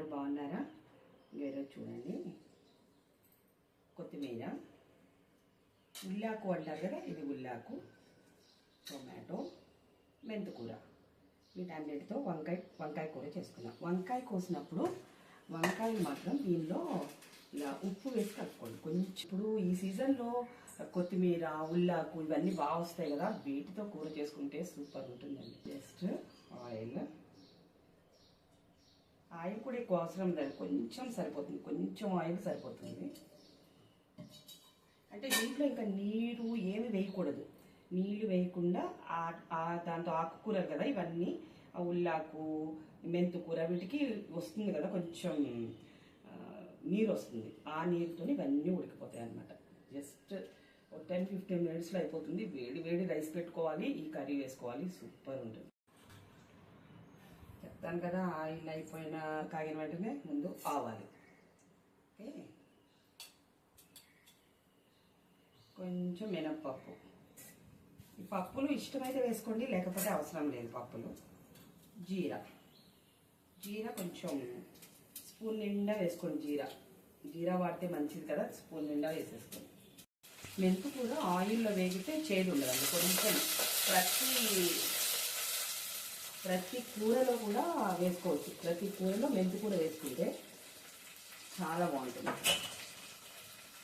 అందరూ బాగున్నారా? ఈరోజు చూడండి. కొత్తిమీర. ఉల్లాకు అంటారు కదా ఇది ఉల్లాకు. టొమాటో. మెంతుకూర. వీటన్నిటితో వంకాయ వంకాయ కూర చేసుకున్నాం వంకాయ కోసినప్పుడు వంకాయ మాత్రం దీనిలో ఇలా ఉప్పు వేసి కలుపుకోండి. కొంచెం ఇప్పుడు ఈ సీజన్లో కొత్తిమీర ఉల్లాకు ఇవన్నీ బాగా వస్తాయి కదా వీటితో కూర చేసుకుంటే సూపర్ ఉంటుందండి. Just oil. ఆయిల్ కూడా ఎక్కువ అవసరం లేదు. కొంచెం సరిపోతుంది. కొంచెం ఆయిల్ సరిపోతుంది. అంటే దీంట్లో ఇంకా నీరు ఏమి వేయకూడదు. నీళ్ళు వేయకుండా ఆ- దాంతో ఆకుకూరలు కదా ఇవన్నీ ఆ ఉల్లాకు మెంతుకూర వీటికి వస్తుంది కదా కొంచెం నీరు వస్తుంది. ఆ నీరుతో ఇవన్నీ ఉడికిపోతాయి అన్నమాట. జస్ట్ ఒక టెన్ ఫిఫ్టీన్ మినిట్స్లో అయిపోతుంది. వేడి వేడి రైస్ పెట్టుకోవాలి. ఈ కర్రీ వేసుకోవాలి. సూపర్ ఉంటుంది. దాని కదా ఆయిల్ అయిపోయిన కాగిన వెంటనే ముందు ఆవాలి. ఓకే? కొంచెం మినప్పప్పు. ఈ పప్పులు ఇష్టమైతే వేసుకోండి లేకపోతే అవసరం లేదు పప్పులు. జీరా. జీరా కొంచెం స్పూన్ నిండా వేసుకోండి జీరా. జీరా వాడితే మంచిది కదా స్పూన్ నిండా వేసేసుకోండి. మెంతు కూడా ఆయిల్లో వేగితే చేదు ఉండదండి కొంచెం ప్రతి ప్రతి కూరలో కూడా వేసుకోవచ్చు. ప్రతి కూరలో మెంతి కూర వేసుకుంటే చాలా బాగుంటుంది.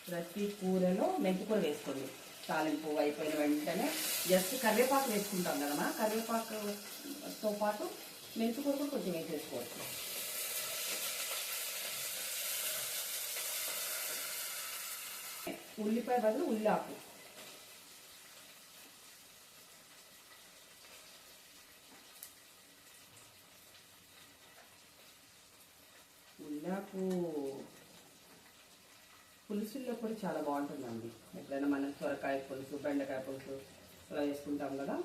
ప్రతి కూరలో మెంతి కూర వేసుకోండి. తాలింపు అయిపోయిన వెంటనే జస్ట్ కరివేపాకు వేసుకుంటాం కదా కరివేపాకుతో పాటు మెంతి కూర కూడా కొంచెం వేసేసుకోవచ్చు. ఉల్లిపాయ బదులు ఉల్లాకు నాకు పులుసుల్లో కూడా చాలా బాగుంటుందండి. ఎప్పుడైనా మనం సొరకాయ పులుసు బెండకాయ పులుసు అలా వేసుకుంటాం కదా.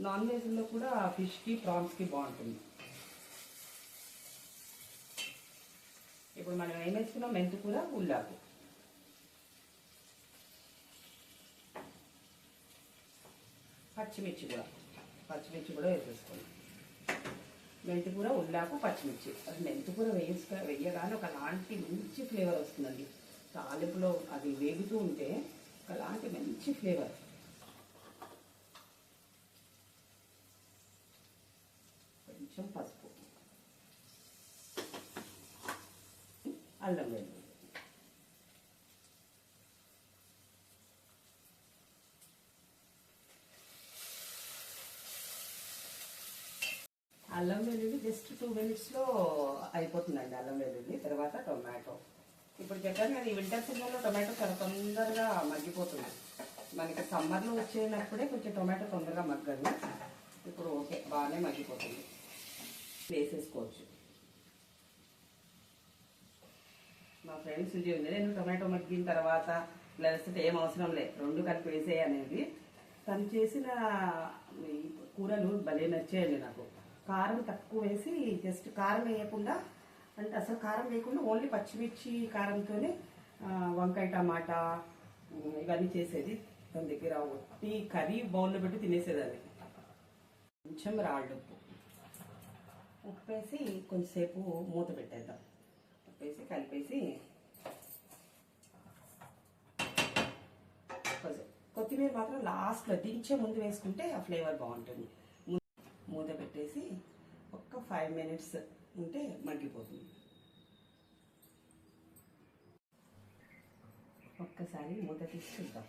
నాన్ వెజ్లో కూడా ఫిష్కి ప్రాన్స్కి బాగుంటుంది. ఇప్పుడు మనం ఏం వేసుకున్నాం? కూడా ఉల్లాకు పచ్చిమిర్చి కూడా. పచ్చిమిర్చి కూడా వేసేసుకోండి. మెంతికూర ఉల్లాకు పచ్చిమిర్చి. అది మెంతికూర వేసుక వేయగానే ఒకలాంటి మంచి ఫ్లేవర్ వస్తుందండి. తాలింపులో అది వేగుతూ ఉంటే ఒకలాంటి మంచి ఫ్లేవర్. కొంచెం పసుపు. అల్లం వెల్లుల్లి. అల్లం వెల్లుల్లి జస్ట్ టూ మినిట్స్లో అయిపోతుందండి అల్లం వెల్లుల్లి తర్వాత టొమాటో. ఇప్పుడు చెప్పాను కదా ఈ వింటర్ సీజన్లో టొమాటో చాలా తొందరగా మగ్గిపోతుంది మనకి సమ్మర్లో వచ్చేటప్పుడే కొంచెం టొమాటో తొందరగా మగ్గదు. ఇప్పుడు ఓకే బాగానే మగ్గిపోతుంది. వేసేసుకోవచ్చు. మా ఫ్రెండ్స్ ఉంది నేను టొమాటో మగ్గిన తర్వాత లేకపోతే ఏం అవసరం లేదు రెండు కలిపి వేసేయనేది తను చేసిన కూరలు భలే నచ్చాయండి నాకు. కారం తక్కువ వేసి జస్ట్ కారం వేయకుండా అంటే అసలు కారం వేయకుండా ఓన్లీ పచ్చిమిర్చి కారంతోనే వంకాయ టమాటా ఇవన్నీ చేసేది తన దగ్గర. ఒట్టి కర్రీ బౌల్లో పెట్టి తినేసేదాన్ని. కొంచెం రాళ్ళు ఉప్పు. ఉప్పు వేసి కొంచెంసేపు మూత పెట్టేద్దాం. ఉప్పు వేసి కలిపేసి కొంచెం కొత్తిమీర మాత్రం లాస్ట్లో దించే ముందు వేసుకుంటే ఆ ఫ్లేవర్ బాగుంటుంది. మూత పెట్టేసి ఒక్క ఫైవ్ మినిట్స్ ఉంటే మగ్గిపోతుంది. ఒక్కసారి మూత తీసి చూద్దాం.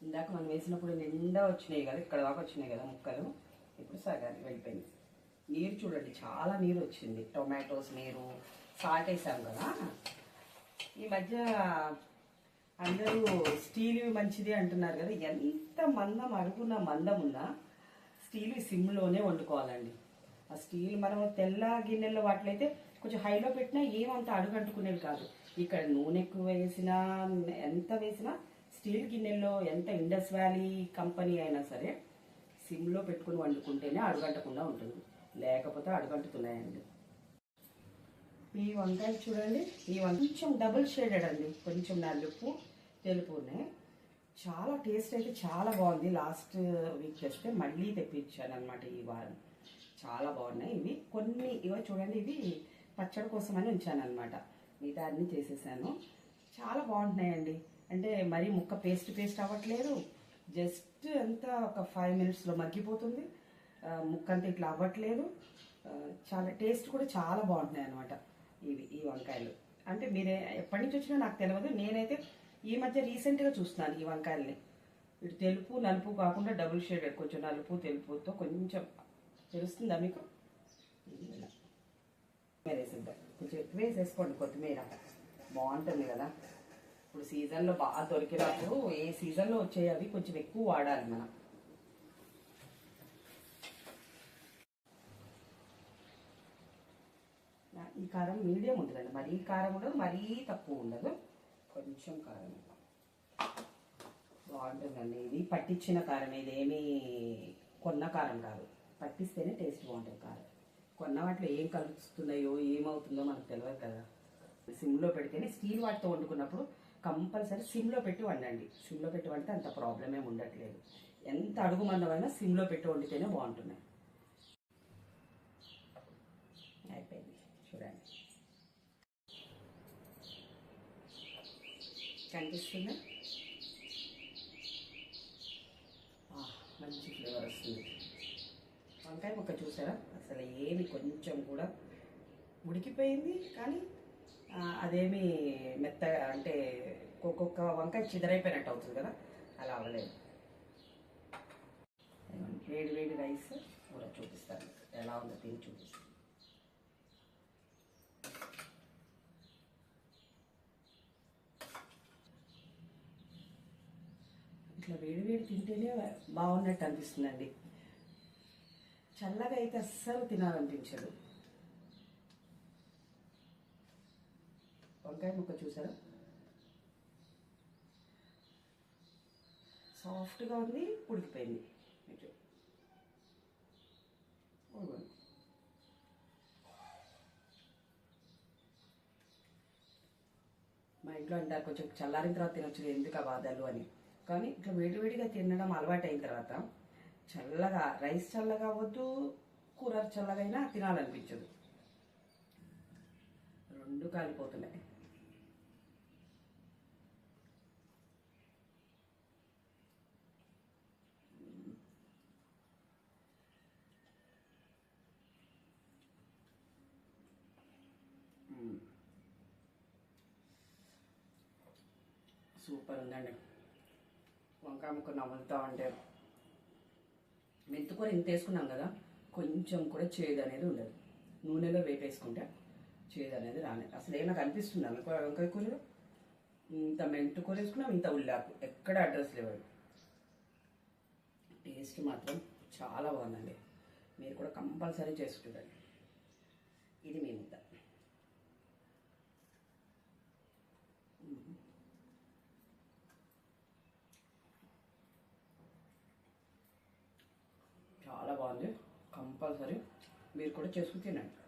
ఇందాక మనం వేసినప్పుడు నిండా వచ్చినాయి కదా ఇక్కడ దాకా వచ్చినాయి కదా ముక్కలు. ఇప్పుడు సగానికి వెళ్ళిపోయింది. నీరు చూడండి చాలా నీరు వచ్చింది. టొమాటోస్ నీరు సాల్ట్ వేసాం కదా. ఈ మధ్య అందరూ స్టీల్ మంచిది అంటున్నారు కదా. ఎంత మందం అడుగున మందం ఉన్నా స్టీల్ సిమ్లోనే వండుకోవాలండి. ఆ స్టీల్ మనం తెల్ల గిన్నెల్లో వాటిలైతే కొంచెం హైలో పెట్టినా ఏమంత అడుగంటుకునేవి కాదు. ఇక్కడ నూనె ఎక్కువ వేసినా ఎంత వేసినా స్టీల్ గిన్నెల్లో ఎంత ఇండస్ వ్యాలీ కంపెనీ అయినా సరే సిమ్లో పెట్టుకుని వండుకుంటేనే అడుగంటకుండా ఉంటుంది. లేకపోతే అడుగంటుతున్నాయండి. ఈ వంకాయ చూడండి. ఈ వంకాయ కొంచెం డబుల్ షేడెడ్ అండి. కొంచెం నలుపు తెలుపునే. చాలా టేస్ట్ అయితే చాలా బాగుంది. లాస్ట్ వీక్ చేస్తే మళ్ళీ తెప్పించాను అనమాట ఈ వారం. చాలా బాగున్నాయి ఇవి. కొన్ని ఇవి చూడండి ఇవి పచ్చడి కోసం అని ఉంచాను అనమాట మిగతా అన్ని చేసేసాను. చాలా బాగుంటున్నాయండి. అంటే మరీ ముక్క పేస్ట్ పేస్ట్ అవ్వట్లేదు. జస్ట్ అంతా ఒక ఫైవ్ మినిట్స్లో మగ్గిపోతుంది. ముక్క అంతా ఇట్లా అవ్వట్లేదు. చాలా టేస్ట్ కూడా చాలా బాగుంటున్నాయి అనమాట ఇవి ఈ వంకాయలు. అంటే మీరే ఎప్పటి నుంచి వచ్చినా నాకు తెలియదు నేనైతే ఈ మధ్య రీసెంట్గా చూస్తున్నాను ఈ వంకాయల్ని. ఇటు తెలుపు నలుపు కాకుండా డబుల్ షేడ్ కొంచెం నలుపు తెలుపుతో కొంచెం తెలుస్తుందా మీకు? కొత్తిమీర వేసిద్దాం. కొంచెం ఎక్కువ వేసేసుకోండి కొత్తిమీర. బాగుంటుంది కదా. ఇప్పుడు సీజన్లో బాగా దొరికినప్పుడు ఏ సీజన్లో వచ్చేవి అవి కొంచెం ఎక్కువ వాడాలి మనం. ఈ కారం మీడియం ఉంటుందండి. మరీ కారం ఉండదు మరీ తక్కువ ఉండదు. కొంచెం కారం బాగుంటుందండి. ఇది పట్టించిన కారం ఇది ఏమీ కొన్న కారం కాదు. పట్టిస్తేనే టేస్ట్ బాగుంటుంది కారం. కొన్న వాటిలో ఏం కలుస్తున్నాయో ఏమవుతుందో మనకు తెలియదు కదా. సిమ్లో పెడితేనే స్టీల్ వాటితో వండుకున్నప్పుడు కంపల్సరీ సిమ్లో పెట్టి వండండి. సిమ్లో పెట్టి వండితే అంత ప్రాబ్లం ఏమి ఉండట్లేదు. ఎంత అడుగు మందమైనా సిమ్లో పెట్టి వండితేనే బాగుంటున్నాయి అయిపోయింది చూడండి కనిపిస్తుందా. మంచి ఫ్లేవర్ వస్తుంది. వంకాయ ముక్క చూసారా? అసలు ఏమి కొంచెం కూడా ఉడికిపోయింది కానీ అదేమి మెత్తగా అంటే ఒక్కొక్క వంకాయ చిదరైపోయినట్టు అవుతుంది కదా? అలా అవ్వలేదు. వేడి వేడి రైస్ కూడా చూపిస్తాను. ఎలా ఉందో తిని చూపిస్తాను. ఇట్లా వేడి వేడి తింటేనే బాగున్నట్టు అనిపిస్తుందండి. చల్లగా అయితే అస్సలు తినాలనిపించదు. వంకాయ ముక్క చూసారా? సాఫ్ట్గా ఉంది ఉడికిపోయింది. ఇటు. మా ఇంట్లో అంటారు కొంచెం చల్లారిన తర్వాత తినొచ్చు ఎందుకు ఆ బాధలు అని. కానీ ఇట్లా వేడివేడిగా తినడం అలవాటు అయిన తర్వాత చల్లగా రైస్ చల్లగా అవ్వద్దు కూర చల్లగా అయినా తినాలనిపించదు. రెండు కాలిపోతున్నాయి. సూపర్ ఉందండి. వంకాయ ముక్క నవ్వులుతూ ఉంటే మెంతుకూర ఇంత వేసుకున్నాం కదా కొంచెం కూడా చేదు అనేది ఉండదు. నూనెలో వేపేసుకుంటే చేదు అనేది రాలేదు. అసలు ఏమైనా కనిపిస్తుందా వంకాయ వంకాయ కూరలో? ఇంత మెంతుకూర వేసుకున్నాం ఇంత ఉల్లాకు. ఎక్కడ అడ్రస్ లేవు టేస్ట్ మాత్రం చాలా బాగుందండి. మీరు కూడా కంపల్సరీ చేసి చూడండి ఇది మీ ముద్ద చాలా బాగుంది కంపల్సరీ మీరు కూడా చేసుకుని తినండి.